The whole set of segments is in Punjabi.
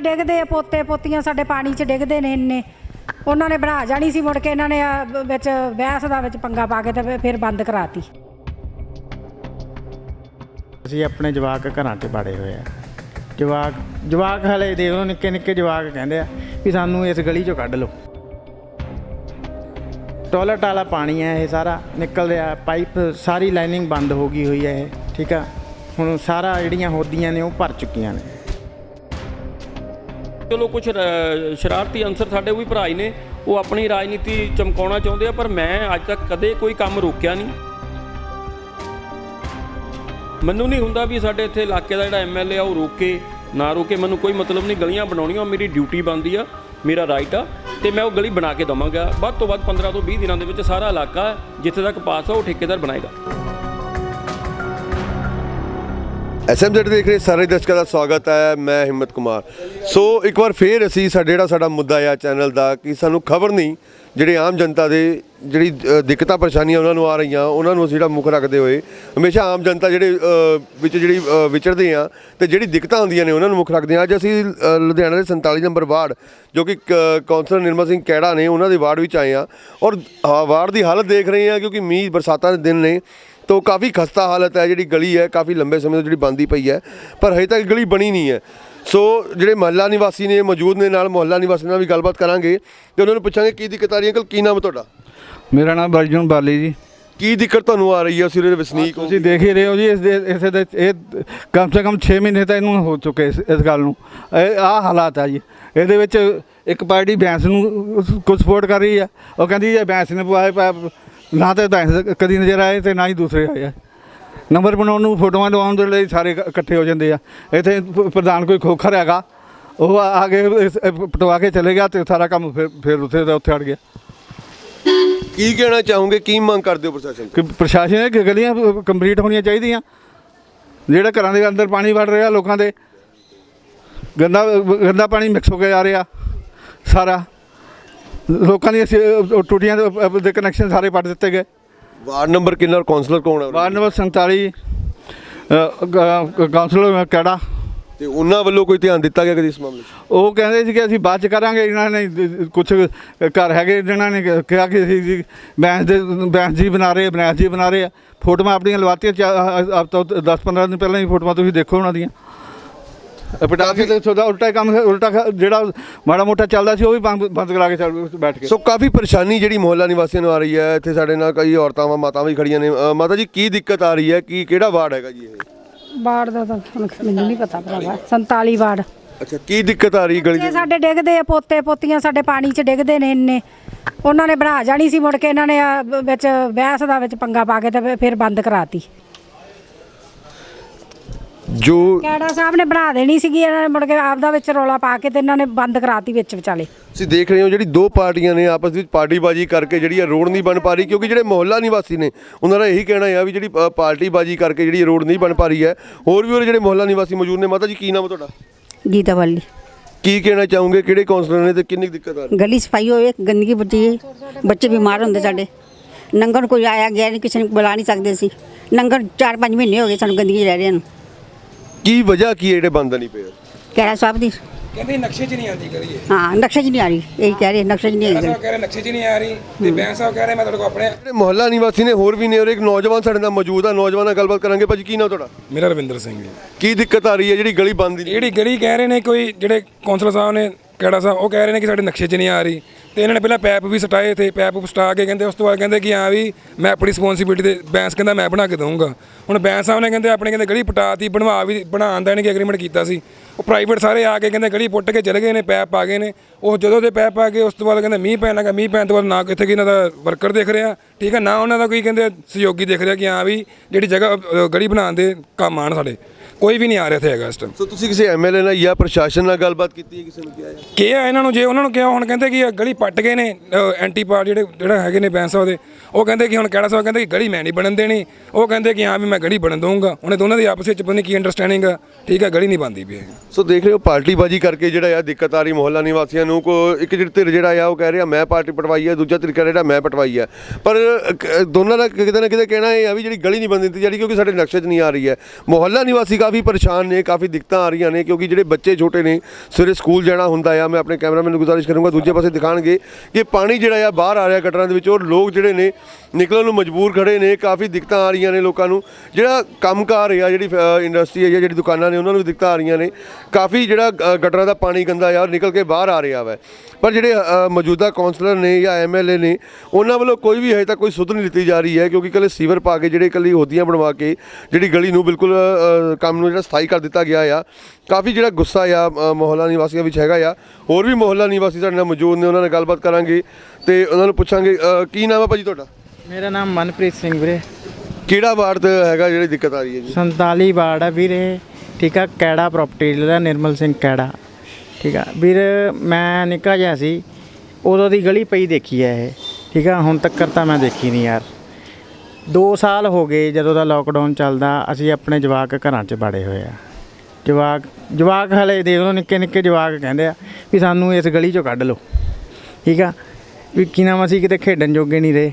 ਸਾਡੇ ਡਿੱਗਦੇ ਆ, ਪੋਤੇ ਪੋਤੀਆਂ ਸਾਡੇ ਪਾਣੀ 'ਚ ਡਿੱਗਦੇ ਨੇ ਇੰਨੇ। ਉਹਨਾਂ ਨੇ ਬਣਾ ਜਾਣੀ ਸੀ ਮੁੜ ਕੇ, ਇਹਨਾਂ ਨੇ ਆ ਵਿੱਚ ਬਹਿਸ ਦਾ ਵਿੱਚ ਪੰਗਾ ਪਾ ਕੇ ਤੇ ਫਿਰ- ਫਿਰ ਬੰਦ ਕਰਾਤੀ। ਅਸੀਂ ਆਪਣੇ ਜਵਾਕ ਘਰਾਂ 'ਚ ਬਾੜੇ ਹੋਏ ਆ। ਜਵਾਕ ਜਵਾਕ ਹਲੇ ਦੇ ਉਹ ਨਿੱਕੇ ਨਿੱਕੇ ਜਵਾਕ ਕਹਿੰਦੇ ਆ ਵੀ ਸਾਨੂੰ ਇਸ ਗਲੀ 'ਚੋਂ ਕੱਢ ਲਓ। ਟੋਇਲਟ ਵਾਲਾ ਪਾਣੀ ਹੈ ਇਹ ਸਾਰਾ ਨਿਕਲ ਰਿਹਾ ਪਾਈਪ ਸਾਰੀ ਲਾਈਨਿੰਗ ਬੰਦ ਹੋ ਗਈ ਹੋਈ ਹੈ ਇਹ, ਠੀਕ ਆ? ਹੁਣ ਸਾਰਾ ਜਿਹੜੀਆਂ ਹੋਦੀਆਂ ਨੇ ਉਹ ਭਰ ਚੁੱਕੀਆਂ ਨੇ। ਚਲੋ ਕੁਝ ਸ਼ਰਾਰਤੀ ਅੰਸਰ ਸਾਡੇ ਵੀ ਭਰਾ ਹੀ ਨੇ। ਉਹ ਆਪਣੀ ਰਾਜਨੀਤੀ ਚਮਕਾਉਣਾ ਚਾਹੁੰਦੇ ਆ, ਪਰ ਮੈਂ ਅੱਜ ਤੱਕ ਕਦੇ ਕੋਈ ਕੰਮ ਰੋਕਿਆ ਨਹੀਂ। ਮੈਨੂੰ ਨਹੀਂ ਹੁੰਦਾ ਵੀ ਸਾਡੇ ਇੱਥੇ ਇਲਾਕੇ ਦਾ ਜਿਹੜਾ ਐਮਐਲਏ ਆ, ਉਹ ਰੋਕੇ, ਨਾ ਰੋਕੇ। ਮੈਨੂੰ ਕੋਈ ਮਤਲਬ ਨਹੀਂ, ਗਲੀਆਂ ਬਣਾਉਣੀਆਂ, ਉਹ ਮੇਰੀ ਡਿਊਟੀ ਬਣਦੀ ਆ, ਮੇਰਾ ਰਾਈਟ ਆ, ਤੇ ਮੈਂ ਉਹ ਗਲੀ ਬਣਾ ਕੇ ਦਵਾਂਗਾ। ਵੱਧ ਤੋਂ ਵੱਧ 15 ਤੋਂ 20 ਦਿਨਾਂ ਦੇ ਵਿੱਚ ਸਾਰਾ ਇਲਾਕਾ ਜਿੱਥੇ ਤੱਕ ਪਾਸ ਆ, ਉਹ ਠੇਕੇਦਾਰ ਬਣਾਏਗਾ। ਐਸਐਮਜ਼ੈਡ ਦੇਖ ਰਹੇ ਸਾਰੇ ਦਰਸ਼ਕਾਂ ਦਾ ਸਵਾਗਤ ਹੈ, ਮੈਂ ਹਿੰਮਤ ਕੁਮਾਰ। ਸੋ ਇੱਕ ਵਾਰ ਫੇਰ ਅਸੀਂ ਸਾਡੇ ਜਿਹੜਾ ਸਾਡਾ ਮੁੱਦਾ ਆ ਚੈਨਲ ਦਾ, ਕਿ ਸਾਨੂੰ ਖਬਰ ਨਹੀਂ ਜਿਹੜੇ ਆਮ ਜਨਤਾ ਦੇ ਜਿਹੜੀ ਦਿੱਕਤਾਂ ਪਰੇਸ਼ਾਨੀਆਂ ਉਹਨਾਂ ਨੂੰ ਆ ਰਹੀਆਂ ਉਹਨਾਂ ਨੂੰ ਅਸੀਂ ਜਿਹੜਾ ਮੁੱਖ ਰੱਖਦੇ ਹੋਏ ਹਮੇਸ਼ਾ ਆਮ ਜਨਤਾ ਜਿਹੜੇ ਵਿੱਚ ਜਿਹੜੀ ਵਿਚਰਦੇ ਆ ਤੇ ਜਿਹੜੀ ਦਿੱਕਤਾਂ ਆਉਂਦੀਆਂ ਨੇ ਉਹਨਾਂ ਨੂੰ ਮੁੱਖ ਰੱਖਦੇ ਆ। ਅੱਜ ਅਸੀਂ ਲੁਧਿਆਣਾ ਦੇ 47 ਨੰਬਰ ਵਾਰਡ ਜੋ ਕਿ ਕ- ਕੌਂਸਲਰ ਨਿਰਮਲ ਸਿੰਘ ਕੈੜਾ ਨੇ ਉਹਨਾਂ ਦੇ ਵਾਰਡ ਵਿੱਚ ਆਏ ਆ ਔਰ ਅ, ਵਾਰਡ ਦੀ ਹਾਲਤ ਦੇਖ ਰਹੇ ਆ ਕਿਉਂਕਿ ਮੀਂਹ ਬਰਸਾਤਾਂ ਦੇ ਦਿਨ ਨੇ ਤੋ ਕਾਫੀ ਖਸਤਾ ਹਾਲਤ ਹੈ ਜਿਹੜੀ ਗਲੀ ਹੈ ਕਾਫੀ ਲੰਬੇ ਸਮੇਂ ਤੋਂ ਜਿਹੜੀ ਬੰਦੀ ਪਈ ਹੈ ਪਰ ਹਜੇ ਤੱਕ ਗਲੀ ਬਣੀ ਨਹੀਂ ਹੈ। ਸੋ ਜਿਹੜੇ ਮਹੱਲਾ ਨਿਵਾਸੀ ਨੇ ਮੌਜੂਦ ਨੇ ਨਾਲ ਮੁਹੱਲਾ ਨਿਵਾਸੀ ਨਾਲ ਵੀ ਗੱਲਬਾਤ ਕਰਾਂਗੇ ਤੇ ਉਹਨਾਂ ਨੂੰ ਪੁੱਛਾਂਗੇ ਕੀ ਦਿੱਕਤ ਆ ਰਹੀ ਹੈ ਅੰਕਲ ਕੀ ਨਾਮ ਹੈ ਤੁਹਾਡਾ? ਮੇਰਾ ਨਾਮ ਬਰਜਨ ਬਾਲੀ ਜੀ। ਕੀ ਦਿੱਕਤ ਤੁਹਾਨੂੰ ਆ ਰਹੀ ਹੈ ਸਿਰੇ ਦੇ ਵਸਨੀਕ ਹੋ ਤੁਸੀਂ ਦੇਖ ਹੀ ਰਹੇ ਹੋ ਜੀ ਇਸ ਦੇ ਇਸੇ ਦੇ ਇਹ ਕਮ ਸੇ ਕਮ 6 ਮਹੀਨੇ ਤਾਂ ਇਹਨੂੰ ਹੋ ਚੁੱਕੇ ਇਸ ਇਸ ਗੱਲ ਨੂੰ। ਇਹ ਆਹ ਹਾਲਾਤ ਆ ਜੀ। ਇਹਦੇ ਵਿੱਚ ਇੱਕ ਪਾਰਟੀ ਬੈਂਸ ਨੂੰ ਕੁਝ ਸਪੋਰਟ ਕਰ ਰਹੀ ਆ ਉਹ ਕਹਿੰਦੀ ਇਹ ਬੈਂਸ ਨੇ ਪਵਾਏ ਨਾ ਤੇ ਬੈਂਸ ਕਦੀ ਨਜ਼ਰ ਆਏ ਤੇ ਨਾ ਹੀ ਦੂਸਰੇ ਆਏ ਆ। ਨੰਬਰ ਬਣਾਉਣ ਨੂੰ ਫੋਟੋਆਂ ਲਵਾਉਣ ਦੇ ਲਈ ਸਾਰੇ ਇਕ- ਇਕੱਠੇ ਹੋ ਜਾਂਦੇ ਆ। ਇੱਥੇ ਪ- ਪ੍ਰਧਾਨ ਕੋਈ ਖੋਖਰ ਹੈਗਾ ਉਹ ਆ ਆ ਕੇ ਇਸ- ਇਹ ਪਟਵਾ ਕੇ ਚਲੇ ਗਿਆ ਤੇ ਸਾਰਾ ਕੰਮ ਫਿਰ ਫਿਰ ਉੱਥੇ ਦਾ ਉੱਥੇ ਅੜ ਗਿਆ। ਕੀ ਕਹਿਣਾ ਚਾਹੋਗੇ ਕੀ ਮੰਗ ਕਰਦੇ ਹੋ ਪ੍ਰਸ਼ਾਸਨ ਤੋਂ? ਕਿ ਪ੍ਰਸ਼ਾਸਨ ਕਿ ਗਲੀਆਂ ਕੰਪਲੀਟ ਹੋਣੀਆਂ ਚਾਹੀਦੀਆਂ। ਜਿਹੜਾ ਘਰਾਂ ਦੇ ਅੰਦਰ ਪਾਣੀ ਵੜ ਰਿਹਾ ਲੋਕਾਂ ਦੇ ਗੰਦਾ ਗੰਦਾ ਪਾਣੀ ਮਿਕਸ ਹੋ ਕੇ ਆ ਰਿਹਾ ਸਾਰਾ। ਲੋਕਾਂ ਦੀਆਂ ਸ- ਟੂਟੀਆਂ ਦੇ- ਦੇ ਕਨੈਕਸ਼ਨ ਸਾਰੇ ਪੱਟ ਦਿੱਤੇ ਗਏ। ਵਾਰਡ ਨੰਬਰ ਕਿੰਨਾ ਔਰ ਕਾਉਂਸਲਰ ਕੌਣ ਹੈ ਵਾਰਡ ਨੰਬਰ 47 ਅ, ਗ- ਕਾਉਂਸਲਰ ਕਿਹੜਾ? ਤੇ ਉਹਨਾਂ ਵੱਲੋਂ ਕੋਈ ਧਿਆਨ ਦਿੱਤਾ ਗਿਆ ਕਦੀ ਇਸ ਮਾਮਲੇ 'ਚ? ਉਹ ਕਹਿੰਦੇ ਸੀ ਕਿ ਅਸੀਂ ਬਾਅਦ ਚ ਕਰਾਂਗੇ ਇਹਨਾਂ ਨੇ ਕੁਝ ਘਰ ਹੈਗੇ ਜਿਹਨਾਂ ਨੇ ਕਿਹਾ ਕਿ ਅਸੀਂ ਜੀ ਬੈਂਸ ਦੇ ਬੈਂਸ ਜੀ ਬਣਾ ਰਹੇ ਬੈਂਸ ਜੀ ਬਣਾ ਰਹੇ ਆ। ਫੋਟੋਆਂ ਆਪਣੀਆਂ ਲਵਾਤੀਆਂ ਚਾ- ਆਪ ਤੋਂ 10 15 ਦਿਨ ਪਹਿਲਾਂ ਹੀ ਫੋਟੋਆਂ ਤੁਸੀਂ ਦੇਖੋ ਉਹਨਾਂ ਦੀਆਂ। ਪਟਾ ਕੇ ਤੇ ਸੋਦਾ ਉਲਟਾ ਕੰਮ ਉਲਟਾ ਜਿਹੜਾ ਮਾੜਾ ਮੋਟਾ ਚੱਲਦਾ ਸੀ ਉਹ ਵੀ ਬੰਦ ਕਰਾ ਕੇ ਚੱਲ ਬੈਠ ਕੇ। ਸੋ ਕਾਫੀ ਪਰੇਸ਼ਾਨੀ ਜਿਹੜੀ ਮੁਹੱਲਾ ਨਿਵਾਸੀਆਂ ਨੂੰ ਆ ਰਹੀ ਹੈ ਇੱਥੇ ਸਾਡੇ ਨਾਲ ਕਈ ਔਰਤਾਂ ਮਾਤਾਵਾਂ ਵੀ ਖੜੀਆਂ ਨੇ। ਮਾਤਾ ਜੀ ਕੀ ਦਿੱਕਤ ਆ ਰਹੀ ਹੈ? ਕੀ ਕਿਹੜਾ ਵਾਰਡ ਹੈਗਾ ਜੀ ਇਹ? ਵਾਰਡ ਦਾ ਤਾਂ ਮੈਨੂੰ ਨਹੀਂ ਪਤਾ ਭਰਾਵਾ 47 ਵਾਰਡ। ਅੱਛਾ ਕੀ ਦਿੱਕਤ ਆ ਰਹੀ ਗਲੀ ਦੇ ਸਾਡੇ ਡਿੱਗਦੇ ਆ ਪੋਤੇ ਪੋਤੀਆਂ ਸਾਡੇ ਪਾਣੀ 'ਚ ਡਿੱਗਦੇ ਨੇ ਇੰਨੇ। ਉਹਨਾਂ ਨੇ ਬਣਾ ਜਾਣੀ ਸੀ ਮੁੜ ਕੇ ਇਹਨਾਂ ਨੇ ਵਿੱਚ ਬਹਿਸ ਦਾ ਵਿੱਚ ਪੰਗਾ ਪਾ ਕੇ ਤੇ ਫਿਰ ਬੰਦ ਕਰਾਤੀ। ਜੋ ਕੈੜਾ ਸਾਹਿਬ ਨੇ ਬਣਾ ਦੇਣੀ ਸੀਗੀ ਇਹਨਾਂ ਨੇ ਮੁੜ ਕੇ ਆਪਦਾ ਵਿੱਚ ਰੌਲਾ ਪਾ ਕੇ ਤੇ ਇਹਨਾਂ ਨੇ ਬੰਦ ਕਰਾਤੀ ਵਿੱਚ ਵਿਚਾਲੇ। ਤੁਸੀਂ ਦੇਖ ਰਹੇ ਹੋ ਜਿਹੜੀ ਦੋ ਪਾਰਟੀਆਂ ਨੇ ਆਪਸ ਵਿੱਚ ਪਾਰਟੀਬਾਜ਼ੀ ਕਰਕੇ ਜਿਹੜੀ ਇਹ ਰੋਡ ਨਹੀਂ ਬਣ ਪਾ ਰਹੀ ਕਿਉਂਕਿ ਜਿਹੜੇ ਮੁਹੱਲਾ ਨਿਵਾਸੀ ਨੇ ਉਹਨਾਂ ਦਾ ਇਹੀ ਕਹਿਣਾ ਹੈ ਵੀ ਜਿਹੜੀ ਅ, ਪਾਰਟੀਬਾਜ਼ੀ ਕਰਕੇ ਜਿਹੜੀ ਇਹ ਰੋਡ ਨਹੀਂ ਬਣ ਪਾ ਰਹੀ ਹੈ। ਹੋਰ ਵੀ ਉਹ ਜਿਹੜੇ ਮੁਹੱਲਾ ਨਿਵਾਸੀ ਮੌਜੂਦ ਨੇ ਮਾਤਾ ਜੀ ਕੀ ਨਾਮ ਹੈ ਤੁਹਾਡਾ? ਗੀਤਾ ਵਾਲੀ ਕੀ ਕਹਿਣਾ ਚਾਹੋਗੇ? ਕਿਹੜੇ ਕਾਉਂਸਲਰ ਨੇ ਤੇ ਕਿੰਨੀ ਕੁ ਦਿੱਕਤ ਆ ਰਹੀ? ਗਲੀ ਸਫ਼ਾਈ ਹੋਵੇ ਗੰਦਗੀ ਬੱਚੀ ਹੈ ਬੱਚੇ ਬਿਮਾਰ ਹੁੰਦੇ ਸਾਡੇ। ਨੰਗਰ ਕੋਈ ਆਇਆ ਗਿਆ ਨਹੀਂ ਕਿਸੇ ਨੂੰ ਬੁਲਾ ਨਹੀਂ ਸਕਦੇ ਸੀ ਨੰਗਰ 4-5 ਮਹੀਨੇ ਹੋ ਗਏ ਸਾਨੂੰ ਗੰਦਗੀ 'ਚ ਰਹਿ ਰਹੇ ਨੂੰ। ਕੀ ਵਜ੍ਹਾ ਕੀ ਹੈ ਜਿਹੜੇ ਬੰਦ ਨਹੀਂ ਪਏ ਕਿਹੜਾ ਸਾਹਿਬ ਦੀ। ਕਹਿੰਦੇ ਨਕਸ਼ੇ 'ਚ ਨਹੀਂ ਆਉਂਦੀ ਇਹ। ਹਾਂ ਨਕਸ਼ਾ 'ਚ ਨਹੀਂ ਆ ਰਹੀ। ਇਹੀ ਕਹਿ ਰਹੇ ਨਕਸ਼ਾ 'ਚ ਨਹੀਂ ਆਈ ਸਾਹਿਬ ਕਹਿ ਰਹੇ ਨਕਸ਼ੇ 'ਚ ਨਹੀਂ ਆ ਰਹੀ ਤੇ ਬੈਂਸ ਸਾਹਿਬ ਕਹਿ ਰਹੇ ਮੈਂ ਤੁਹਾਡੇ ਕੋਲ ਆਪਣੇ ਜਿਹੜੇ ਮੁਹੱਲਾ ਨਿਵਾਸੀ ਨੇ ਹੋਰ ਵੀ ਨੇ ਔਰ ਇੱਕ ਨੌਜਵਾਨ ਸਾਡੇ ਨਾਲ ਮੌਜੂਦ ਆ ਨੌਜਵਾਨ ਨਾਲ ਗੱਲਬਾਤ ਕਰਾਂਗੇ। ਭਾਜੀ ਕੀ ਨਾਮ ਤੁਹਾਡਾ? ਮੇਰਾ ਰਵਿੰਦਰ ਸਿੰਘ ਜੀ। ਕੀ ਦਿੱਕਤ ਆ ਰਹੀ ਹੈ ਜਿਹੜੀ ਗਲੀ ਬੰਦ ਦੀ ਜਿਹੜੀ ਗਲੀ ਕਹਿ ਰਹੇ ਨੇ ਕੋਈ ਜਿਹੜੇ ਕੌਂਸਲਰ ਸਾਹਿਬ ਨੇ ਕਿਹੜਾ ਸਾਹਿਬ ਉਹ ਕਹਿ ਰਹੇ ਨੇ ਕਿ ਸਾਡੇ ਨਕਸ਼ੇ 'ਚ ਨਹੀਂ ਆ ਰਹੀ। ਤੇ ਇਹਨਾਂ ਨੇ ਪਹਿਲਾਂ ਪੈਪ ਵੀ ਸਟਾਏ ਤੇ ਪੈਪ ਸਟਾ ਕੇ ਕਹਿੰਦੇ, ਉਸ ਤੋਂ ਬਾਅਦ ਕਹਿੰਦੇ ਕਿ ਹਾਂ ਵੀ ਮੈਂ ਆਪਣੀ ਰਿਸਪੌਂਸਿਬਿਲਟੀ ਤੇ ਬੈਂਸ ਕਹਿੰਦਾ ਮੈਂ ਬਣਾ ਕੇ ਦਊਂਗਾ। ਹੁਣ ਬੈਂਸ ਸਾਹਿਬ ਨੇ ਕਹਿੰਦੇ, ਆਪਣੇ ਕਹਿੰਦੇ ਗਲੀ ਪਟਾਤੀ ਬਣਵਾ ਵੀ ਬਣਾਉਣ ਦਾ ਇਹਨਾਂ ਨੇ ਐਗਰੀਮੈਂਟ ਕੀਤਾ ਸੀ। ਉਹ ਪ੍ਰਾਈਵੇਟ ਸਾਰੇ ਆ ਕੇ ਕਹਿੰਦੇ ਗਲੀ ਪੁੱਟ ਕੇ ਚਲੇ ਗਏ ਨੇ, ਪੈਪ ਪਾ ਗਏ ਨੇ। ਉਹ ਜਦੋਂ ਦੇ ਪੈਪ ਆ ਗਏ, ਉਸ ਤੋਂ ਬਾਅਦ ਕਹਿੰਦੇ ਮੀਂਹ ਪੈਣ ਲੱਗਾ, ਮੀਂਹ ਪੈਣ ਤੋਂ ਬਾਅਦ ਨਾ ਕਿਤੇ ਕਿ ਇਹਨਾਂ ਦਾ ਵਰਕਰ ਦੇਖ ਰਿਹਾ, ਠੀਕ ਹੈ ਨਾ ਉਹਨਾਂ ਦਾ ਕੋਈ ਕਹਿੰਦੇ ਸਹਿਯੋਗੀ ਦੇਖ ਰਿਹਾ ਕਿ ਹਾਂ ਵੀ ਜਿਹੜੀ ਜਗ੍ਹਾ ਗਲੀ ਬਣਾਉਣ ਦੇ ਕੰਮ ਆਣ ਸਾਡੇ। ਕੋਈ ਵੀ ਨਹੀਂ ਆ ਰਿਹਾ ਇੱਥੇ ਹੈਗਾ ਇਸ ਟਾਈਮ ਸੋ ਤੁਸੀਂ ਕਿਸੇ ਐਮਐਲਏ ਨਾਲ ਜਾਂ ਪ੍ਰਸ਼ਾਸਨ ਨਾਲ ਗੱਲਬਾਤ ਕੀਤੀ ਹੈ ਕਿਸੇ ਨੂੰ ਕਿਹਾ ਹੈ? ਕਿਹਾ ਇਹਨਾਂ ਨੂੰ ਜੇ ਉਹਨਾਂ ਨੂੰ ਕਿਹਾ ਹੁਣ ਕਹਿੰਦੇ ਕਿ ਇਹ ਗਲੀ ਪੱਟ ਗਏ ਨੇ ਐਂਟੀ ਪਾਰ ਜਿਹੜੇ ਜਿਹੜਾ ਹੈਗੇ ਨੇ ਬੈਂਸ ਉਹਦੇ ਉਹ ਕਹਿੰਦੇ ਕਿ ਹੁਣ ਕਿਹੜਾ ਸਾਹਿਬ ਕਹਿੰਦੇ ਕਿ ਗਲੀ ਮੈਂ ਨਹੀਂ ਬਣਨ ਦੇਣੀ ਉਹ ਕਹਿੰਦੇ ਕਿ ਹਾਂ ਵੀ ਮੈਂ ਗਲੀ ਬਣਨ ਦਊਂਗਾ। ਹੁਣ ਇਹ ਦੋਨਾਂ ਦੀ ਆਪਸ ਵਿੱਚ ਪਤਾ ਨਹੀਂ ਕੀ ਅੰਡਰਸਟੈਂਡਿੰਗ ਆ ਠੀਕ ਹੈ ਗਲੀ ਨਹੀਂ ਬਣਦੀ ਪਈ ਹੈਗੀ। ਸੋ ਦੇਖ ਰਹੇ ਹੋ ਪਾਰਟੀਬਾਜ਼ੀ ਕਰਕੇ ਜਿਹੜਾ ਆ ਦਿੱਕਤ ਆ ਰਹੀ ਮੁਹੱਲਾ ਨਿਵਾਸੀਆਂ ਨੂੰ ਕੋ ਇੱਕ ਜਿਹੜਾ ਧਿਰ ਜਿਹੜਾ ਆ ਉਹ ਕਹਿ ਰਿਹਾ ਮੈਂ ਪਾਰਟੀ ਪਟਵਾਈ ਹੈ ਦੂਜਾ ਧਿਰ ਕਹਿ ਰਿਹਾ ਮੈਂ ਪਟਵਾਈ ਹੈ ਪਰ ਅ, ਦੋਨਾਂ ਦਾ ਕਿਤੇ ਨਾ ਕਿਤੇ ਕਹਿਣਾ ਇਹ ਆ ਵੀ ਜਿਹੜੀ ਗਲੀ ਨਹੀਂ ਬਣ ਦਿੱਤੀ ਜਿਹੜੀ ਕਿਉਂਕਿ ਸਾਡੇ ਨਕਸ਼ੇ 'ਚ ਨਹੀਂ ਆ ਰਹੀ ਹੈ। ਮੁਹੱਲਾ ਨਿਵਾਸੀ ਕਾਫੀ ਕਾਫੀ ਪਰੇਸ਼ਾਨ ਨੇ, ਕਾਫੀ ਦਿੱਕਤਾਂ ਆ ਰਹੀਆਂ ਨੇ ਕਿਉਂਕਿ ਜਿਹੜੇ ਬੱਚੇ ਛੋਟੇ ਨੇ, ਸਵੇਰੇ ਸਕੂਲ ਜਾਣਾ ਹੁੰਦਾ ਆ, ਮੈਂ ਆਪਣੇ ਕੈਮਰਾਮੈਨ ਨੂੰ ਗੁਜ਼ਾਰਿਸ਼ ਕਰੂੰਗਾ, ਦੂਜੇ ਪਾਸੇ ਦਿਖਾਣਗੇ ਕਿ ਪਾਣੀ ਜਿਹੜਾ ਆ ਬਾਹਰ ਆ ਰਿਹਾ ਗਟਰਾਂ ਦੇ ਵਿੱਚ, ਔਰ ਲੋਕ ਜਿਹੜੇ ਨੇ ਨਿਕਲਣ ਨੂੰ ਮਜਬੂਰ ਖੜੇ ਨੇ, ਕਾਫੀ ਦਿੱਕਤਾਂ ਆ ਰਹੀਆਂ ਨੇ ਲੋਕਾਂ ਨੂੰ। ਜਿਹੜਾ ਕੰਮਕਾਰ ਆ, ਜਿਹੜੀ ਇੰਡਸਟਰੀ ਹੈ ਜਾਂ ਜਿਹੜੀ ਦੁਕਾਨਾਂ ਨੇ, ਉਹਨਾਂ ਨੂੰ ਦਿੱਕਤਾਂ ਆ ਰਹੀਆਂ ਨੇ। ਕਾਫੀ ਜਿਹੜਾ ਗਟਰਾਂ ਦਾ ਪਾਣੀ ਗੰਦਾ ਆ, ਔਰ ਨਿਕਲ ਕੇ ਬਾਹਰ ਆ ਰਿਹਾ ਵਾ। ਪਰ ਜਿਹੜੇ ਮੌਜੂਦਾ ਕਾਉਂਸਲਰ ਨੇ ਜਾਂ ਐਮਐਲਏ ਨੇ, ਉਹਨਾਂ ਵੱਲੋਂ ਕੋਈ ਵੀ ਹਜੇ ਤੱਕ ਕੋਈ ਸੁਧ ਨਹੀਂ ਦਿੱਤੀ ਜਾ ਰਹੀ ਹੈ, ਕਿਉਂਕਿ ਇਕੱਲੇ ਸੀਵਰ ਪਾ ਕੇ, ਜਿਹੜੇ ਇਕੱਲੀ ਹੋਦੀਆਂ ਬਣਵਾ ਕੇ, ਜਿਹੜੀ ਗਲੀ ਨੂੰ ਬਿਲਕੁਲ ਕੰਮ ਨੂੰ ਜਿਹੜਾ ਸਥਾਈ ਕਰ ਦਿੱਤਾ ਗਿਆ ਆ। ਕਾਫੀ ਜਿਹੜਾ ਗੁੱਸਾ ਆ ਮੁਹੱਲਾ ਨਿਵਾਸੀਆਂ ਵਿੱਚ ਹੈਗਾ ਆ। ਹੋਰ ਵੀ ਮੁਹੱਲਾ ਨਿਵਾਸੀ ਸਾਡੇ ਨਾਲ ਮੌਜੂਦ ਨੇ ਉਹਨਾਂ ਨਾਲ ਗੱਲਬਾਤ ਕਰਾਂਗੇ ਤੇ ਉਹਨਾਂ ਨੂੰ ਪੁੱਛਾਂਗੇ ਕੀ ਨਾਮ ਹੈ ਭਾਜੀ ਤੁਹਾਡਾ? ਮੇਰਾ ਨਾਮ ਮਨਪ੍ਰੀਤ ਸਿੰਘ ਵੀਰੇ। ਕਿਹੜਾ ਵਾਰਡ ਤੇ ਹੈਗਾ ਜਿਹੜੀ ਦਿੱਕਤ ਆ ਰਹੀ ਹੈ ਜੀ? 47 ਵਾਰਡ ਆ ਵੀਰੇ ਠੀਕ ਆ ਕੈੜਾ ਪ੍ਰਾਪਰਟੀ ਡੀਲਰ ਆ ਨਿਰਮਲ ਸਿੰਘ ਕੈੜਾ। ਠੀਕ ਆ ਵੀਰ ਮੈਂ ਨਿੱਕਾ ਜਿਹਾ ਸੀ ਉਦੋਂ ਦੀ ਗਲੀ ਪਈ ਦੇਖੀ ਐ ਇਹ। ਠੀਕ ਆ ਹੁਣ ਤੱਕ ਤਾਂ ਮੈਂ ਦੇਖੀ ਨਹੀਂ ਯਾਰ। 2 ਸਾਲ ਹੋ ਗਏ ਜਦੋਂ ਦਾ ਲੋਕਡਾਊਨ ਚੱਲਦਾ, ਅਸੀਂ ਆਪਣੇ ਜਵਾਕ ਘਰਾਂ 'ਚ ਬੜੇ ਹੋਏ ਆ। ਜਵਾਕ ਜਵਾਕ ਹਲੇ ਦੇਖ ਲਓ, ਨਿੱਕੇ ਨਿੱਕੇ ਜਵਾਕ ਕਹਿੰਦੇ ਆ ਵੀ ਸਾਨੂੰ ਇਸ ਗਲੀ 'ਚੋਂ ਕੱਢ ਲਓ। ਠੀਕ ਆ? ਵੀ ਕੀ ਨਾਮ ਅਸੀਂ ਕਿਤੇ ਖੇਡਣ ਜੋਗੇ ਨਹੀਂ ਰਹੇ।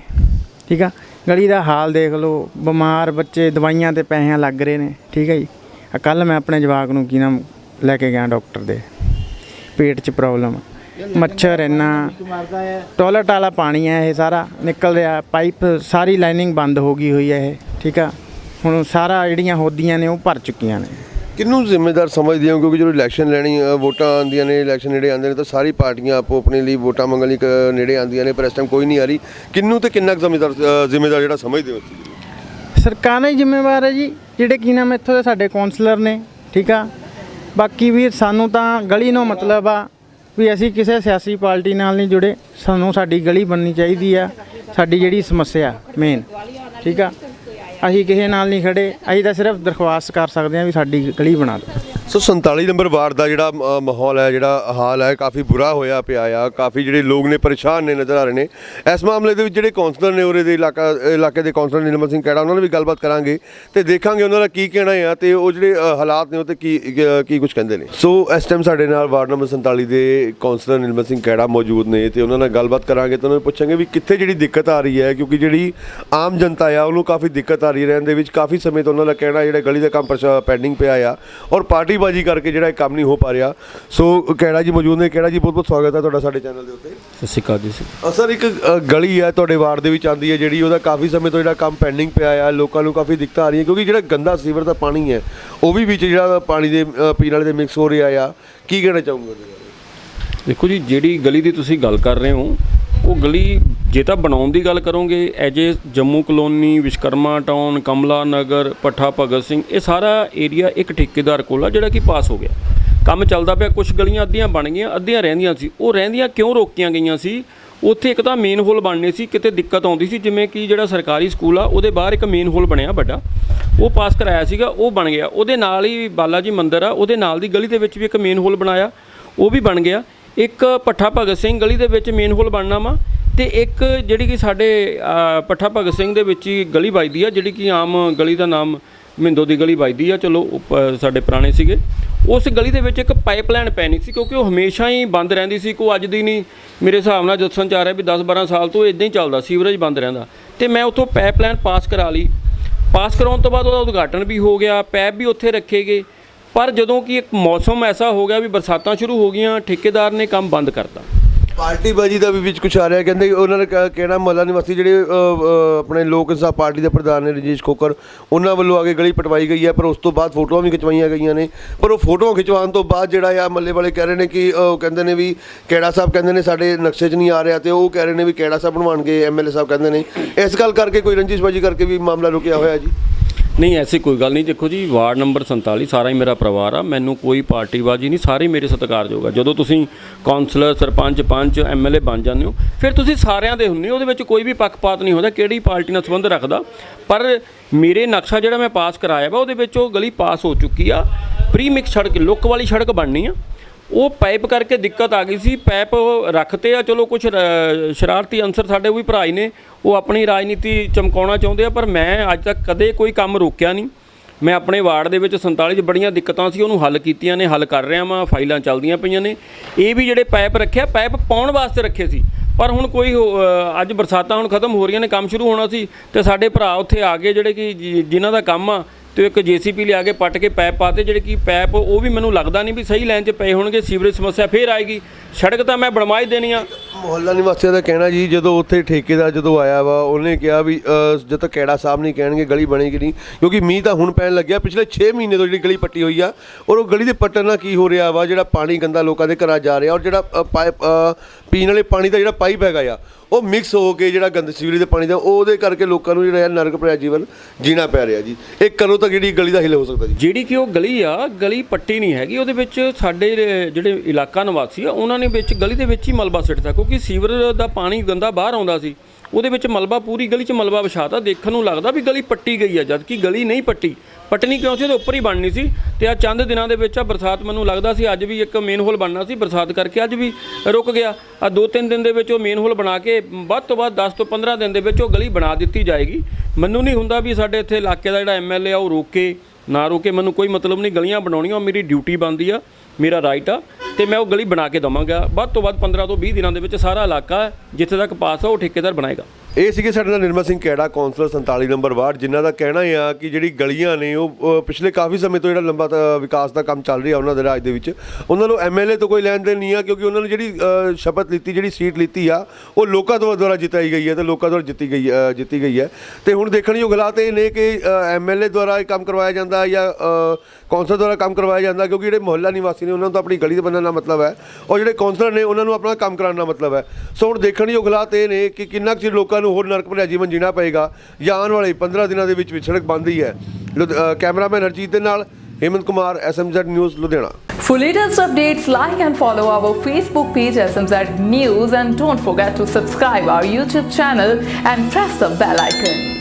ਠੀਕ ਆ? ਗਲੀ ਦਾ ਹਾਲ ਦੇਖ ਲਓ, ਬਿਮਾਰ ਬੱਚੇ, ਦਵਾਈਆਂ ਤੇ ਪੈਸਿਆਂ ਲੱਗ ਰਹੇ ਨੇ। ਠੀਕ ਹੈ ਜੀ? ਆ ਕੱਲ ਮੈਂ ਆਪਣੇ ਜਵਾਕ ਨੂੰ ਕੀ ਨਾਮ ਲੈ ਕੇ ਗਿਆ ਡਾਕਟਰ ਦੇ। ਪੇਟ 'ਚ ਪ੍ਰੋਬਲਮ ਮੱਛਰ ਇੰਨਾ ਟੋਇਲਟ ਵਾਲਾ ਪਾਣੀ ਹੈ ਇਹ ਸਾਰਾ ਨਿਕਲ ਰਿਹਾ ਪਾਈਪ ਸਾਰੀ ਲਾਈਨਿੰਗ ਬੰਦ ਹੋ ਗਈ ਹੋਈ ਹੈ ਇਹ ਠੀਕ ਆ? ਹੁਣ ਸਾਰਾ ਜਿਹੜੀਆਂ ਹੋਦੀਆਂ ਨੇ ਉਹ ਭਰ ਚੁੱਕੀਆਂ ਨੇ। ਕਿੰਨੂੰ ਜ਼ਿੰਮੇਦਾਰ ਸਮਝਦੇ ਹੋ? ਕਿਉਂਕਿ ਜਦੋਂ ਇਲੈਕਸ਼ਨ ਲੈਣੀ ਵੋਟਾਂ ਆਉਂਦੀਆਂ ਨੇ ਇਲੈਕਸ਼ਨ ਨੇੜੇ ਆਉਂਦੇ ਨੇ ਤਾਂ ਸਾਰੀ ਪਾਰਟੀਆਂ ਆਪੋ ਆਪਣੇ ਲਈ ਵੋਟਾਂ ਮੰਗਣ ਲਈ ਨੇੜੇ ਆਉਂਦੀਆਂ ਨੇ ਪਰ ਇਸ ਟਾਈਮ ਕੋਈ ਨਹੀਂ ਆ ਰਹੀ। ਕਿੰਨੂੰ ਤੇ ਕਿੰਨਾ ਜ਼ਿੰਮੇਦਾਰ ਜ਼ਿੰਮੇਦਾਰ ਜਿਹੜਾ ਸਮਝਦੇ ਹੋ? ਸਰਕਾਰ ਹੀ ਜ਼ਿੰਮੇਵਾਰ ਹੈ ਜੀ ਜਿਹੜੇ ਕੀ ਨਾਮ ਇੱਥੋਂ ਦੇ ਸਾਡੇ ਕਾਉਂਸਲਰ ਨੇ ਠੀਕ ਆ? ਬਾਕੀ ਵੀ ਸਾਨੂੰ ਤਾਂ ਗਲੀ ਨੂੰ ਮਤਲਬ ਆ ਵੀ ਅਸੀਂ ਕਿਸੇ ਸਿਆਸੀ ਪਾਰਟੀ ਨਾਲ ਨਹੀਂ ਜੁੜੇ, ਸਾਨੂੰ ਸਾਡੀ ਗਲੀ ਬਣਨੀ ਚਾਹੀਦੀ ਆ, ਸਾਡੀ ਜਿਹੜੀ ਸਮੱਸਿਆ ਮੇਨ ਠੀਕ ਆ? ਅਸੀਂ ਕਿਸੇ ਨਾਲ ਨਹੀਂ ਖੜੇ, ਅਸੀਂ ਤਾਂ ਸਿਰਫ ਦਰਖਾਸਤ ਕਰ ਸਕਦੇ ਹਾਂ ਵੀ ਸਾਡੀ ਗਲੀ ਬਣਾ ਦਿਓ। ਸੋ 47 ਨੰਬਰ ਵਾਰਡ ਦਾ ਜਿਹੜਾ ਅ, ਮਾਹੌਲ ਹੈ ਜਿਹੜਾ ਹਾਲ ਹੈ ਕਾਫੀ ਬੁਰਾ ਹੋਇਆ ਪਿਆ ਆ। ਕਾਫੀ ਜਿਹੜੇ ਲੋਕ ਨੇ ਪਰੇਸ਼ਾਨ ਨੇ ਨਜ਼ਰ ਆ ਰਹੇ ਨੇ। ਇਸ ਮਾਮਲੇ ਦੇ ਵਿੱਚ ਜਿਹੜੇ ਕੌਂਸਲਰ ਨੇ ਉਰੇ ਦੇ ਇਲਾਕਾ ਇਲਾਕੇ ਦੇ ਕੌਂਸਲਰ ਨਿਰਮਲ ਸਿੰਘ ਕੈੜਾ ਉਹਨਾਂ ਨਾਲ ਵੀ ਗੱਲਬਾਤ ਕਰਾਂਗੇ ਤੇ ਦੇਖਾਂਗੇ ਉਹਨਾਂ ਦਾ ਕੀ ਕਹਿਣਾ ਆ ਤੇ ਉਹ ਜਿਹੜੇ ਅ, ਹਾਲਾਤ ਨੇ ਉਹ ਤੇ ਕੀ ਅ, ਕੀ ਕੁਝ ਕਹਿੰਦੇ ਨੇ। ਸੋ ਇਸ ਟਾਈਮ ਸਾਡੇ ਨਾਲ ਵਾਰਡ ਨੰਬਰ 47 ਦੇ ਕੌਂਸਲਰ ਨਿਰਮਲ ਸਿੰਘ ਕੈੜਾ ਮੌਜੂਦ ਨੇ ਤੇ ਉਹਨਾਂ ਨਾਲ ਗੱਲਬਾਤ ਕਰਾਂਗੇ ਤੇ ਉਹਨਾਂ ਨੂੰ ਪੁੱਛਾਂਗੇ ਵੀ ਕਿੱਥੇ ਜਿਹੜੀ ਦਿੱਕਤ ਆ ਰਹੀ ਹੈ ਕਿਉਂਕਿ ਜਿਹੜੀ ਆਮ ਜਨਤਾ ਆ ਉਹਨੂੰ ਕਾਫੀ ਦਿੱਕਤ ਆ ਰਹੀ ਹੈ। ਰਹਿਣ ਦੇ ਵਿੱਚ ਕਾਫੀ ਸਮੇਂ ਤੋਂ ਉਹਨਾਂ ਦਾ ਕਹਿਣਾ ਜਿਹੜਾ ਗਲੀ ਦਾ ਕੰਮ ਪੈਂਡਿੰਗ ਪਿਆ ਆ। ਔਰ ਪਾਰਟੀ ਪਾਰਟੀਬਾਜ਼ੀ ਕਰਕੇ ਜਿਹੜਾ ਇਹ ਕੰਮ ਨਹੀਂ ਹੋ ਪਾ ਰਿਹਾ। ਸੋ ਕੈੜਾ ਜੀ ਮੌਜੂਦ ਨੇ। ਕੈੜਾ ਜੀ ਬਹੁਤ ਬਹੁਤ ਸਵਾਗਤ ਹੈ ਤੁਹਾਡਾ ਸਾਡੇ ਚੈਨਲ ਦੇ ਉੱਤੇ। ਸਤਿ ਸ਼੍ਰੀ ਅਕਾਲ ਜੀ ਸਰ ਇੱਕ ਅ, ਗਲੀ ਹੈ ਤੁਹਾਡੇ ਵਾਰਡ ਦੇ ਵਿੱਚ ਆਉਂਦੀ ਹੈ ਜਿਹੜੀ ਉਹਦਾ ਕਾਫੀ ਸਮੇਂ ਤੋਂ ਜਿਹੜਾ ਕੰਮ ਪੈਂਡਿੰਗ ਪਿਆ ਆ ਲੋਕਾਂ ਨੂੰ ਕਾਫੀ ਦਿੱਕਤਾਂ ਆ ਰਹੀਆਂ ਕਿਉਂਕਿ ਜਿਹੜਾ ਗੰਦਾ ਸੀਵਰ ਦਾ ਪਾਣੀ ਹੈ ਉਹ ਵੀ ਵਿੱਚ ਜਿਹੜਾ ਪਾਣੀ ਦੇ ਅ, ਪੀਣ ਵਾਲੇ ਦੇ ਮਿਕਸ ਹੋ ਰਿਹਾ ਆ। ਕੀ ਕਹਿਣਾ ਚਾਹੋਗੇ ਉਹਦੇ ਬਾਰੇ? ਦੇਖੋ ਜੀ ਜਿਹੜੀ ਗਲੀ ਦੀ ਤੁਸੀਂ ਗੱਲ ਕਰ ਰਹੇ ਹੋ ਉਹ ਗਲੀ ਜੇ ਤਾਂ ਬਣਾਉਣ ਦੀ ਗੱਲ ਕਰੋਗੇ, as a Jammu colony Vishwakarma town, Kamla Nagar, ਪੱਠਾ ਭਗਤ ਸਿੰਘ, ਇਹ ਸਾਰਾ ਏਰੀਆ ਇੱਕ ਠੇਕੇਦਾਰ ਕੋਲ ਆ, ਜਿਹੜਾ ਕਿ ਪਾਸ ਹੋ ਗਿਆ। ਕੰਮ ਚੱਲਦਾ ਪਿਆ ਕੁਝ ਗਲੀਆਂ ਅੱਧੀਆਂ ਬਣ ਗਈਆਂ, ਅੱਧੀਆਂ ਰਹਿੰਦੀਆਂ ਸੀ। ਉਹ ਰਹਿੰਦੀਆਂ ਕਿਉਂ ਰੋਕੀਆਂ ਗਈਆਂ ਸੀ? ਉੱਥੇ ਇੱਕ ਤਾਂ ਮੇਨ ਹੋਲ ਬਣਨੇ ਸੀ, ਕਿਤੇ ਦਿੱਕਤ ਆਉਂਦੀ ਸੀ, ਜਿਵੇਂ ਕਿ ਜਿਹੜਾ ਸਰਕਾਰੀ ਸਕੂਲ ਆ, ਉਹਦੇ ਬਾਹਰ ਇੱਕ ਮੇਨ ਹੋਲ ਬਣਿਆ ਵੱਡਾ। ਉਹ ਪਾਸ ਕਰਾਇਆ ਸੀਗਾ, ਉਹ ਬਣ ਗਿਆ। ਉਹਦੇ ਨਾਲ ਹੀ ਬਾਲਾ ਜੀ ਮੰਦਿਰ ਆ, ਉਹਦੇ ਨਾਲ ਦੀ ਗਲੀ ਦੇ ਵਿੱਚ ਵੀ ਇੱਕ ਮੇਨ ਹੋਲ ਬਣਾਇਆ, ਉਹ ਵੀ ਬਣ ਗਿਆ। ਇੱਕ ਪੱਠਾ ਭਗਤ ਸਿੰਘ ਗਲੀ ਦੇ ਵਿੱਚ ਮੇਨ ਹੋਲ ਬਣਨਾ ਵਾ ਤੇ ਇੱਕ ਜਿਹੜੀ ਕਿ ਸਾਡੇ ਪੱਠਾ ਭਗਤ ਸਿੰਘ ਦੇ ਵਿੱਚ ਹੀ ਗਲੀ ਵੱਜਦੀ ਆ, ਜਿਹੜੀ ਕਿ ਆਮ ਗਲੀ ਦਾ ਨਾਮ ਮਿੰਦੋ ਦੀ ਗਲੀ ਵੱਜਦੀ ਆ, ਚਲੋ ਉਹ ਪ- ਸਾਡੇ ਪੁਰਾਣੇ ਸੀਗੇ। ਉਸ ਗਲੀ ਦੇ ਵਿੱਚ ਇੱਕ ਪਾਈਪਲਾਈਨ ਪੈਣੀ ਸੀ, ਕਿਉਂਕਿ ਉਹ ਹਮੇਸ਼ਾ ਹੀ ਬੰਦ ਰਹਿੰਦੀ ਸੀ, ਕੋਈ ਅੱਜ ਦੀ ਨਹੀਂ, ਮੇਰੇ ਹਿਸਾਬ ਨਾਲ ਜਦਸਨ ਚ ਆ ਰਿਹਾ ਵੀ 10 12 ਸਾਲ ਤੋਂ ਇਦਾਂ ਹੀ ਚੱਲਦਾ, ਸੀਵਰੇਜ ਬੰਦ ਰਹਿੰਦਾ। ਤੇ ਮੈਂ ਉੱਥੋਂ ਪਾਈਪਲਾਈਨ ਪਾਸ ਕਰਾ ਲਈ। ਪਾਸ ਕਰਾਉਣ ਤੋਂ ਬਾਅਦ ਉਹਦਾ ਉਦਘਾਟਨ ਵੀ ਹੋ ਗਿਆ, ਪੈਪ ਵੀ ਉੱਥੇ ਰੱਖੇ ਗਏ। ਪਰ ਜਦੋਂ ਕਿ ਇੱਕ ਮੌਸਮ ਐਸਾ ਹੋ ਗਿਆ ਵੀ ਬਰਸਾਤਾਂ ਸ਼ੁਰੂ ਹੋ ਗਈਆਂ, ਠੇਕੇਦਾਰ ਨੇ ਕੰਮ ਬੰਦ ਕਰਤਾ। ਪਾਰਟੀਬਾਜ਼ੀ ਦਾ ਵੀ ਵਿੱਚ ਕੁਝ ਆ ਰਿਹਾ, ਕਹਿੰਦੇ ਉਹਨਾਂ ਨੇ ਕ- ਕਹਿਣਾ ਮਹੱਲਾ ਨਿਵਾਸੀ ਜਿਹੜੇ ਆਪਣੇ ਲੋਕ ਇਨਸਾਫ ਪਾਰਟੀ ਦੇ ਪ੍ਰਧਾਨ ਨੇ ਰਜੇਸ਼ ਖੋਕਰ ਉਹਨਾਂ ਵੱਲੋਂ ਆ ਕੇ ਗਲੀ ਪਟਵਾਈ ਗਈ ਹੈ, ਪਰ ਉਸ ਤੋਂ ਬਾਅਦ ਫੋਟੋਆਂ ਵੀ ਖਿਚਵਾਈਆਂ ਗਈਆਂ ਨੇ। ਪਰ ਉਹ ਫੋਟੋਆਂ ਖਿਚਵਾਉਣ ਤੋਂ ਬਾਅਦ ਜਿਹੜਾ ਆ ਮੱਲੇ ਵਾਲੇ ਕਹਿ ਰਹੇ ਨੇ ਕਿ ਉਹ ਕਹਿੰਦੇ ਨੇ ਵੀ ਕਿਹੜਾ ਸਾਹਿਬ ਕਹਿੰਦੇ ਨੇ ਸਾਡੇ ਨਕਸ਼ੇ 'ਚ ਨਹੀਂ ਆ ਰਿਹਾ ਤੇ ਉਹ ਕਹਿ ਰਹੇ ਨੇ ਵੀ ਕਿਹੜਾ ਸਾਹਿਬ ਬਣਵਾਉਣਗੇ ਐਮਐਲਏ ਸਾਹਿਬ ਕਹਿੰਦੇ ਨੇ। ਇਸ ਗੱਲ ਕਰਕੇ ਕੋਈ ਰੰਜਿਸ਼ਬਾਜੀ ਕਰਕੇ ਵੀ ਮਾਮਲਾ ਰੁਕਿਆ ਹੋਇਆ ਜੀ। ਨਹੀਂ, ਐਸੀ ਕੋਈ ਗੱਲ ਨਹੀਂ। ਦੇਖੋ ਜੀ, ਵਾਰਡ ਨੰਬਰ 47 ਸਾਰਾ ਹੀ ਮੇਰਾ ਪਰਿਵਾਰ ਆ। ਮੈਨੂੰ ਕੋਈ ਪਾਰਟੀਬਾਜ਼ੀ ਨਹੀਂ, ਸਾਰੇ ਮੇਰੇ ਸਤਿਕਾਰਯੋਗ ਆ। ਜਦੋਂ ਤੁਸੀਂ ਕਾਉਂਸਲਰ ਸਰਪੰਚ, ਪੰਚ ਐਮਐਲਏ ਬਣ ਜਾਂਦੇ ਹੋ, ਫਿਰ ਤੁਸੀਂ ਸਾਰਿਆਂ ਦੇ ਹੁੰਦੇ ਹੋ। ਉਹਦੇ ਵਿੱਚ ਕੋਈ ਵੀ ਪੱਖਪਾਤ ਨਹੀਂ ਹੁੰਦਾ, ਕਿਹੜੀ ਪਾਰਟੀ ਨਾਲ ਸੰਬੰਧ ਰੱਖਦਾ। ਪਰ ਮੇਰੇ ਨਕਸ਼ਾ ਜਿਹੜਾ ਮੈਂ ਪਾਸ ਕਰਾਇਆ ਵਾ, ਉਹਦੇ ਵਿੱਚ ਉਹ ਗਲੀ ਪਾਸ ਹੋ ਚੁੱਕੀ ਆ। ਪ੍ਰੀਮਿਕਸ ਸੜਕ, ਲੁੱਕ ਵਾਲੀ ਸੜਕ ਬਣਨੀ ਆ। ਉਹ ਪਾਈਪ ਕਰਕੇ ਦਿੱਕਤ ਆ ਗਈ ਸੀ, ਪਾਈਪ ਰੱਖਤੇ ਆ, ਚਲੋ ਕੁਝ ਸ਼ਰਾਰਤੀ ਅੰਸਰ ਸਾਡੇ ਵੀ ਭਰਾ ਹੀ ਨੇ, ਉਹ ਆਪਣੀ ਰਾਜਨੀਤੀ ਚਮਕਾਉਣਾ ਚਾਹੁੰਦੇ ਆ, ਪਰ ਮੈਂ ਅੱਜ ਤੱਕ ਕਦੇ ਕੋਈ ਕੰਮ ਰੋਕਿਆ ਨਹੀਂ। ਮੈਂ ਆਪਣੇ ਵਾਰਡ ਦੇ ਵਿੱਚ 47 ਚ ਬੜੀਆਂ ਦਿੱਕਤਾਂ ਸੀ, ਉਹਨੂੰ ਹੱਲ ਕੀਤੀਆਂ ਨੇ, ਹੱਲ ਕਰ ਰਿਹਾ ਵਾਂ, ਫਾਈਲਾਂ ਚੱਲਦੀਆਂ ਪਈਆਂ ਨੇ। ਇਹ ਵੀ ਜਿਹੜੇ ਪਾਈਪ ਰੱਖਿਆ, ਪਾਈਪ ਪਾਉਣ ਵਾਸਤੇ ਰੱਖੇ ਸੀ, ਪਰ ਹੁਣ ਕੋਈ ਹੋ- ਅੱਜ ਬਰਸਾਤਾਂ ਹੁਣ ਖਤਮ ਹੋ ਰਹੀਆਂ ਨੇ, ਕੰਮ ਸ਼ੁਰੂ ਹੋਣਾ ਸੀ, ਤੇ ਸਾਡੇ ਭਰਾ ਉੱਥੇ ਆ ਗਏ, ਜਿਹੜੇ ਕਿ ਜਿ- ਜਿਨ੍ਹਾਂ ਦਾ ਕੰਮ ਆ ਤੇ ਇੱਕ ਜੀਸੀਪੀ ਲਿਆ ਕੇ ਪੱਟ ਕੇ ਪੈਪ ਪਾਤੇ, ਜਿਹੜੇ ਕਿ ਪੈਪ ਉਹ ਵੀ ਮੈਨੂੰ ਲੱਗਦਾ ਨਹੀਂ ਵੀ ਸਹੀ ਲਾਈਨ 'ਚ ਪਏ ਹੋਣਗੇ, ਸੀਵਰੇਜ ਸਮੱਸਿਆ ਫੇਰ ਆਏਗੀ। ਸੜਕ ਤਾਂ ਮੈਂ ਬਣਵਾ ਹੀ ਦੇਣੀ ਆ। ਮੁਹੱਲਾ ਨਿਵਾਸੀਆਂ ਦਾ ਕਹਿਣਾ ਜੀ ਜਦੋਂ ਉੱਥੇ ਠੇਕੇਦਾਰ ਜਦੋਂ ਆਇਆ ਵਾ ਉਹਨੇ ਕਿਹਾ ਵੀ ਅ, ਜਦ ਤੱਕ ਕੈੜਾ ਸਾਹਿਬ ਨਹੀਂ ਕਹਿਣਗੇ ਗਲੀ ਬਣੇਗੀ ਨਹੀਂ? ਕਿਉਂਕਿ ਮੀਂਹ ਤਾਂ ਹੁਣ ਪੈਣ ਲੱਗਿਆ। ਪਿਛਲੇ 6 ਮਹੀਨੇ ਤੋਂ ਜਿਹੜੀ ਗਲੀ ਪੱਟੀ ਹੋਈ ਆ ਔਰ ਉਹ ਗਲੀ ਦੇ ਪੱਟਣ ਨਾਲ ਕੀ ਹੋ ਰਿਹਾ ਵਾ ਜਿਹੜਾ ਪਾਣੀ ਗੰਦਾ ਲੋਕਾਂ ਦੇ ਘਰਾਂ ਜਾ ਰਿਹਾ ਔਰ ਜਿਹੜਾ ਅ, ਪਾਈਪ ਅ, ਪੀਣ ਵਾਲੇ ਪਾਣੀ ਦਾ ਜਿਹੜਾ ਪਾਈਪ ਹੈਗਾ ਆ ਉਹ ਮਿਕਸ ਹੋ ਕੇ ਜਿਹੜਾ ਗੰਦ ਸੀਵਰੇਜ ਦੇ ਪਾਣੀ ਦਾ ਉਹਦੇ ਕਰਕੇ ਲੋਕਾਂ ਨੂੰ ਜਿਹੜਾ ਆ ਨਰਕ ਭਰਿਆ ਜੀਵਨ ਜੀਣਾ ਪੈ ਰਿਹਾ ਜੀ। ਇਹ ਕਦੋਂ ਤੱਕ ਜਿਹੜੀ ਗਲੀ ਦਾ ਹਿੱਲ ਹੋ ਸਕਦਾ ਜੀ? ਜਿਹੜੀ ਕਿ ਉਹ ਗਲੀ ਆ ਗਲੀ ਪੱਟੀ ਨਹੀਂ ਹੈਗੀ ਉਹਦੇ ਵਿੱਚ ਸਾਡੇ ਜਿਹੜੇ- ਇਲਾਕਾ ਨਿਵਾਸੀ ਆ ਉਹਨਾਂ ਨੇ ਵਿੱਚ ਗਲੀ ਦੇ ਵਿੱਚ ਹੀ ਮਲਬਾ ਸਿੱਟਤਾ ਕਿਉਂਕਿ ਸੀਵਰ ਦਾ ਪਾਣੀ ਗੰਦਾ ਬਾਹਰ ਆਉਂਦਾ ਸੀ, ਉਹਦੇ ਵਿੱਚ ਮਲਬਾ ਪੂਰੀ ਗਲੀ 'ਚ ਮਲਬਾ ਵਿਛਾਤਾ, ਦੇਖਣ ਨੂੰ ਲੱਗਦਾ ਵੀ ਗਲੀ ਪੱਟੀ ਗਈ ਆ ਜਦ ਕਿ ਗਲੀ ਨਹੀਂ ਪੱਟੀ। ਪੱਟਣੀ ਕਿਉਂ ਸੀ? ਉਹਦੇ ਉੱਪਰ ਹੀ ਬਣਨੀ ਸੀ ਤੇ ਆ ਚੰਦ ਦਿਨਾਂ ਦੇ ਵਿੱਚ ਆ ਬਰਸਾਤ ਮੈਨੂੰ ਲੱਗਦਾ ਸੀ, ਅੱਜ ਵੀ ਇੱਕ ਮੇਨ ਹੋਲ ਬਣਨਾ ਸੀ ਬਰਸਾਤ ਕਰਕੇ, ਅੱਜ ਵੀ ਰੁਕ ਗਿਆ। ਆ ਦੋ ਤਿੰਨ ਦਿਨ ਦੇ ਵਿੱਚ ਉਹ ਮੇਨ ਹੋਲ ਬਣਾ ਕੇ, ਵੱਧ ਤੋਂ ਵੱਧ 10 ਤੋਂ 15 ਦਿਨ ਦੇ ਵਿੱਚ ਉਹ ਗਲੀ ਬਣਾ ਦਿੱਤੀ ਜਾਏਗੀ। ਮੈਨੂੰ ਨਹੀਂ ਹੁੰਦਾ ਵੀ ਸਾਡੇ ਇੱਥੇ ਇਲਾਕੇ ਦਾ ਜਿਹੜਾ ਐਮਐਲਏ ਆ, ਉਹ ਰੋਕੇ, ਨਾ ਰੋਕੇ, ਮੈਨੂੰ ਕੋਈ ਮਤਲਬ ਨਹੀਂ, ਗਲੀਆਂ ਬਣਾਉਣੀਆਂ, ਉਹ ਮੇਰੀ ਡਿਊਟੀ ਬਣਦੀ ਆ। ਮੇਰਾ ਰਾਈਟ ਆ, ਤੇ ਮੈਂ ਉਹ ਗਲੀ ਬਣਾ ਕੇ ਦਵਾਂਗਾ। ਵੱਧ ਤੋਂ ਵੱਧ 15 ਤੋਂ 20 ਦਿਨਾਂ ਦੇ ਵਿੱਚ ਸਾਰਾ ਇਲਾਕਾ ਜਿੱਥੇ ਤੱਕ ਪਾਸ ਆ, ਉਹ ਠੇਕੇਦਾਰ ਬਣਾਏਗਾ। ਇਹ ਸੀਗੇ ਸਾਡੇ ਨਾਲ Nirmal Singh Kaira councillor 47 number ward ਜਿਨ੍ਹਾਂ ਦਾ ਕਹਿਣਾ ਹੈ ਆ ਕਿ ਜਿਹੜੀ ਗਲੀਆਂ ਨੇ ਉਹ ਪਿਛਲੇ ਕਾਫੀ ਸਮੇਂ ਤੋਂ ਜਿਹੜਾ ਲੰਬਾ ਵਿਕਾਸ ਦਾ ਕੰਮ ਚੱਲ ਰਿਹਾ ਉਹਨਾਂ ਦੇ ਰਾਜ ਦੇ ਵਿੱਚ ਉਹਨਾਂ ਨੂੰ ਐਮਐਲਏ ਤੋਂ ਕੋਈ ਲੈਣ ਦੇਣ ਨਹੀਂ ਆ ਕਿਉਂਕਿ ਉਹਨਾਂ ਨੇ ਜਿਹੜੀ ਅ, ਸ਼ਪਥ ਲਿੱਤੀ ਜਿਹੜੀ ਸੀਟ ਲਿੱਤੀ ਆ ਉਹ ਲੋਕਾਂ ਤੋਂ ਦੁਆਰਾ ਜਿਤਾਈ ਗਈ ਹੈ ਤੇ ਲੋਕਾਂ ਦੁਆਰਾ ਜਿੱਤੀ ਗਈ ਜਿੱਤੀ ਗਈ ਹੈ। ਤੇ ਹੁਣ ਦੇਖਣਯੋਗ ਹਾਲਾਤ ਇਹ ਨੇ ਕਿ ਐਮਐਲਏ ਦੁਆਰਾ ਇਹ ਕੰਮ ਕਰਵਾਇਆ ਜਾਂਦਾ ਜਾਂ ਅ, ਕੌਂਸਲਰ ਦੁਆਰਾ ਕੰਮ ਕਰਵਾਇਆ ਜਾਂਦਾ ਕਿਉਂਕਿ ਜਿਹੜੇ ਮੁਹੱਲਾ ਨਿਵਾਸੀ ਨੇ ਉਹਨਾਂ ਨੂੰ ਤਾਂ ਆਪਣੀ ਗਲੀ ਦੇ ਬਣਨ ਦਾ ਮਤਲਬ ਹੈ ਔਰ ਜਿਹੜੇ ਕੌਂਸਲਰ ਨੇ ਉਹਨਾਂ ਨੂੰ ਆਪਣਾ ਕੰਮ ਕਰਾਉਣ ਦਾ ਮਤਲਬ ਹੈ। ਸੋ ਹੁਣ ਦੇਖਣਯੋਗ ਹਾਲਾਤ ਇਹ ਨੇ ਕਿ ਕਿੰਨਾ ਕੁ ਚਿਰ ਲੋਕਾਂ ਨੂੰ ਹੋਰ ਨਰਕ ਭਰਿਆ ਜੀਵਨ ਜੀਣਾ ਪਏਗਾ ਜਾਂ ਆਉਣ ਵਾਲੇ 15 ਦਿਨਾਂ ਦੇ ਵਿੱਚ ਵਿੱਚ ਸੜਕ ਬੰਦ ਹੀ ਹੈ ਲੁਧ- ਅ, ਕੈਮਰਾਮੈਨ ਹਰਜੀਤ ਦੇ ਨਾਲ Hemant Kumar SMZ news Ludhiana For latest updates, like and follow our Facebook page SMZ News and don't forget to subscribe our YouTube channel and press the bell icon.